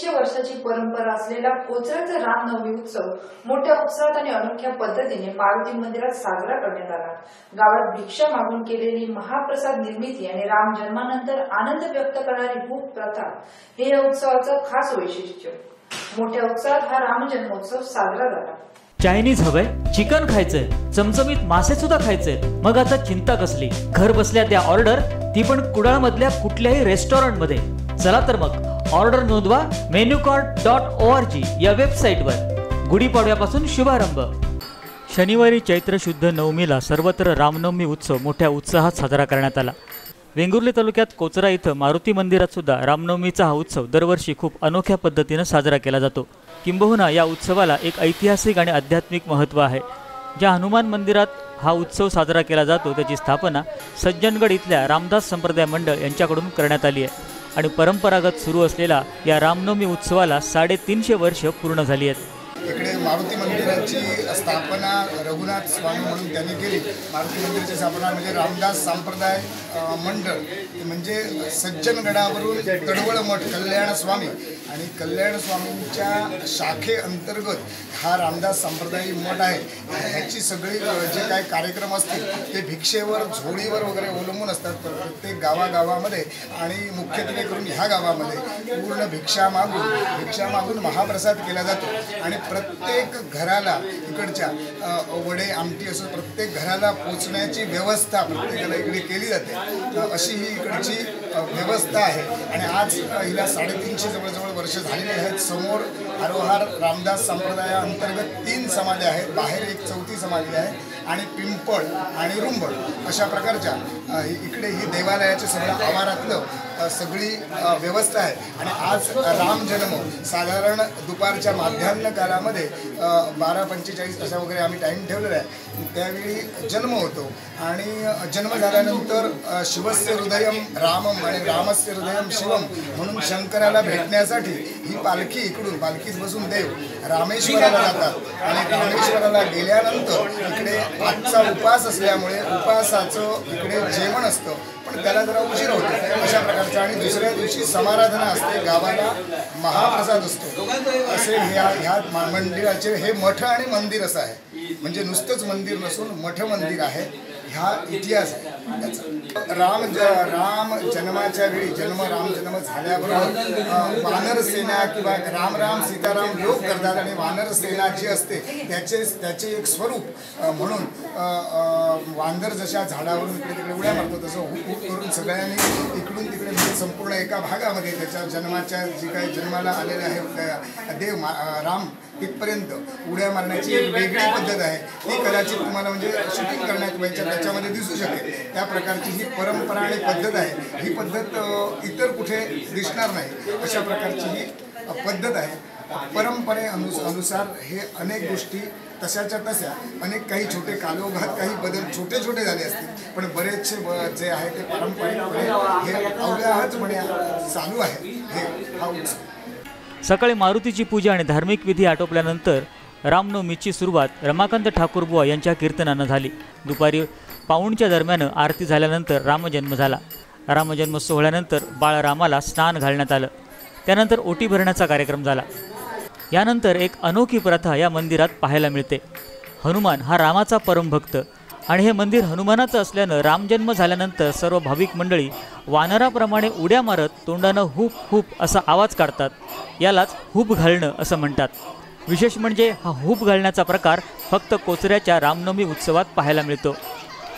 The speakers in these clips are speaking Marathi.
तीनशे वर्षाची परंपरा असलेला कोचरचा रामनवमी उत्सव मोठ्या उत्साहात आणि अनोख्या पद्धतीने पार्वती मंदिरात साजरा करण्यात आला. गावात भिक्षा मागून केलेली महाप्रसाद निर्मिती आणि राम जन्मानंतर आनंद व्यक्त करणारी भूक प्रथा हे या उत्सवाचं खास वैशिष्ट्य. मोठ्या उत्साहात हा रामजन्मोत्सव साजरा झाला. चायनीज हवंय चिकन खायचंय चमचमीत मासे सुद्धा खायचे मग आता चिंता कसली? घर बसल्या त्या ऑर्डर ती पण कुडाळ मधल्या कुठल्याही रेस्टॉरंटमध्ये चला तर मग ऑर्डर नोंदवा menu card dot O R G या वेबसाईटवर. गुढीपाडव्यापासून शुभारंभ. शनिवारी चैत्र शुद्ध नवमीला सर्वत्र रामनवमी उत्सव मोठ्या उत्साहात साजरा करण्यात आला. वेंगुर्ले तालुक्यात कोचरा इथं मारुती मंदिरात सुद्धा रामनवमीचा हा उत्सव दरवर्षी खूप अनोख्या पद्धतीनं साजरा केला जातो. किंबहुना या उत्सवाला एक ऐतिहासिक आणि आध्यात्मिक महत्त्व आहे. ज्या हनुमान मंदिरात हा उत्सव साजरा केला जातो त्याची स्थापना सज्जनगड इथल्या रामदास संप्रदाय मंडळ यांच्याकडून करण्यात आली आहे. आणि परंपरागत सुरू असलेला या रामनवमी उत्सवाला साडेतीनशे वर्ष पूर्ण झाली आहेत. इकडे मारुती मंदिराची स्थापना रघुनाथ स्वामी म्हणून त्यांनी केली. मारुती मंदिराची स्थापना म्हणजे रामदास संप्रदाय मंडळ. म्हणजे सज्जनगडावरून तडवळ मठ कल्याण स्वामी आणि कल्याण स्वामींच्या शाखेअंतर्गत हा रामदास संप्रदायी मठ आहे. ह्याची सगळी जे काय कार्यक्रम असतील ते भिक्षेवर झोळीवर वगैरे अवलंबून असतात तर प्रत्येक गावागावामध्ये. आणि मुख्यत्वे करून ह्या गावामध्ये पूर्ण भिक्षा मागून भिक्षा मागून महाप्रसाद केला जातो. आणि प्रत्येक घराला इकडच्या वडे आमटी असं प्रत्येक घराला पोचण्याची व्यवस्था प्रत्येकाला इकडे केली जाते. अशी ही इकडची व्यवस्था आहे. आणि आज हिला साडेतीनशे जवळजवळ वर्ष झालेली आहेत. समोर हरोहार रामदास संप्रदायाअंतर्गत तीन समाधी आहेत. बाहेर एक चौथी समाधी आहे. आणि पिंपळ आणि रुंबळ अशा प्रकारच्या इकडे ही देवालयाच्या सगळ्या आवारातलं सगळी व्यवस्था आहे. आणि आज राम जन्म साधारण दुपारच्या माध्यान्ह कालामध्ये बारा पंचेचाळीस असा वगैरे आम्ही टाईम ठेवलेला आहे. त्यावेळी जन्म होतो. आणि जन्म झाल्यानंतर शिवस्य हृदयम रामम आणि रामस्य हृदयम शिवम म्हणून शंकराला भेटण्यासाठी ही पालखी इकडून पालखीत बसून देव रामेश्वराला जातात. आणि रामेश्वराला गेल्यानंतर इकडे आजचा उपास असल्यामुळे उपासाचं इकडे जेवण असतं. पण त्याला जरा उशीर होतो. अशा प्रकारचं. आणि दुसऱ्या दिवशी समाराधना असते. गावाला महाप्रसाद असतो. असे ह्या ह्या मंदिराचे हे मठ आणि मंदिर असं आहे. म्हणजे नुसतंच मंदिर नसून मठ मंदिर आहे. ह्या इतिहास आहे. राम ज राम जन्माच्या वेळी जन्म राम जन्म झाल्याबरोबर वानर सेना किंवा राम राम सीताराम लोक करतात आणि वानर सेना जी असते त्याचे त्याचे एक स्वरूप म्हणून वानर जशा झाडावरून इकडे तिकडे उड्या मारतो तसं हुक हुक करून सगळ्यांनी इकडून तिकडे म्हणजे संपूर्ण एका भागामध्ये त्याच्या जन्माच्या जी काही जन्माला आलेले आहेत देव मा- राम तिथपर्यंत उड्या मारण्याची एक वेगळी पद्धत आहे. ती कदाचित तुम्हाला म्हणजे शूटिंग करण्यात म्हणजे त्याच्यामध्ये दिसू शकेल. त्या प्रकारची ही परंपरा आणि पद्धत आहे. ही पद्धत इतर कुठे दिसणार नाही. अशा प्रकारची ही पद्धत आहे. परंपरे अनुस अनुसार हे अनेक गोष्टी तशाच्या तशा. अनेक काही छोटे कालोघात काही बदल छोटे छोटे झाले असतील. पण बरेचसे जे आहे ते पारंपरिकपणे हे अवघातपणे चालू आहे. हे हा उत्सव. सकाळी मारुतीची पूजा आणि धार्मिक विधी आटोपल्यानंतर रामनवमीची सुरुवात रमाकांत ठाकूरबुवा यांच्या कीर्तनानं झाली. दुपारी पाऊणच्या दरम्यान आरती झाल्यानंतर रामजन्म झाला. रामजन्म सोहळ्यानंतर बाळरामाला स्नान घालण्यात आलं. त्यानंतर ओटी भरण्याचा कार्यक्रम झाला. यानंतर एक अनोखी प्रथा या मंदिरात पाहायला मिळते. हनुमान हा रामाचा परमभक्त आणि हे मंदिर हनुमानाचं असल्यानं रामजन्म झाल्यानंतर सर्व भाविक मंडळी वानराप्रमाणे उड्या मारत तोंडानं हुप हुप असा आवाज काढतात. यालाच हुप घालणं असं म्हणतात. विशेष म्हणजे हा हुप घालण्याचा प्रकार फक्त कोचऱ्याच्या रामनवमी उत्सवात पाहायला मिळतो.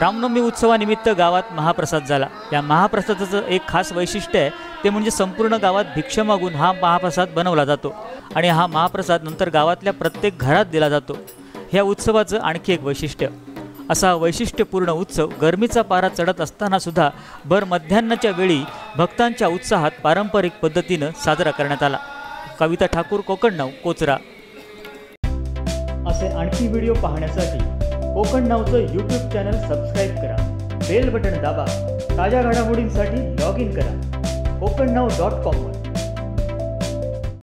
रामनवमी उत्सवानिमित्त गावात महाप्रसाद झाला. या महाप्रसादाचं एक खास वैशिष्ट्य आहे ते म्हणजे संपूर्ण गावात भिक्षा मागून हा महाप्रसाद बनवला जातो आणि हा महाप्रसाद नंतर गावातल्या प्रत्येक घरात दिला जातो. ह्या उत्सवाचं आणखी एक वैशिष्ट्य. असा वैशिष्ट्यपूर्ण उत्सव गरमीचा पारा चढत असताना सुद्धा भर मध्यान्नाच्या वेळी भक्तांच्या उत्साहात पारंपरिक पद्धतीनं साजरा करण्यात आला. कविता ठाकूर कोकणनाव कोचरा. असे आणखी व्हिडिओ पाहण्यासाठी कोकण नावचं यूट्यूब चॅनल सबस्क्राईब करा. बेल बटन दाबा. ताज्या घडामोडींसाठी लॉग इन करा. कोकण नाव डॉट कॉमवर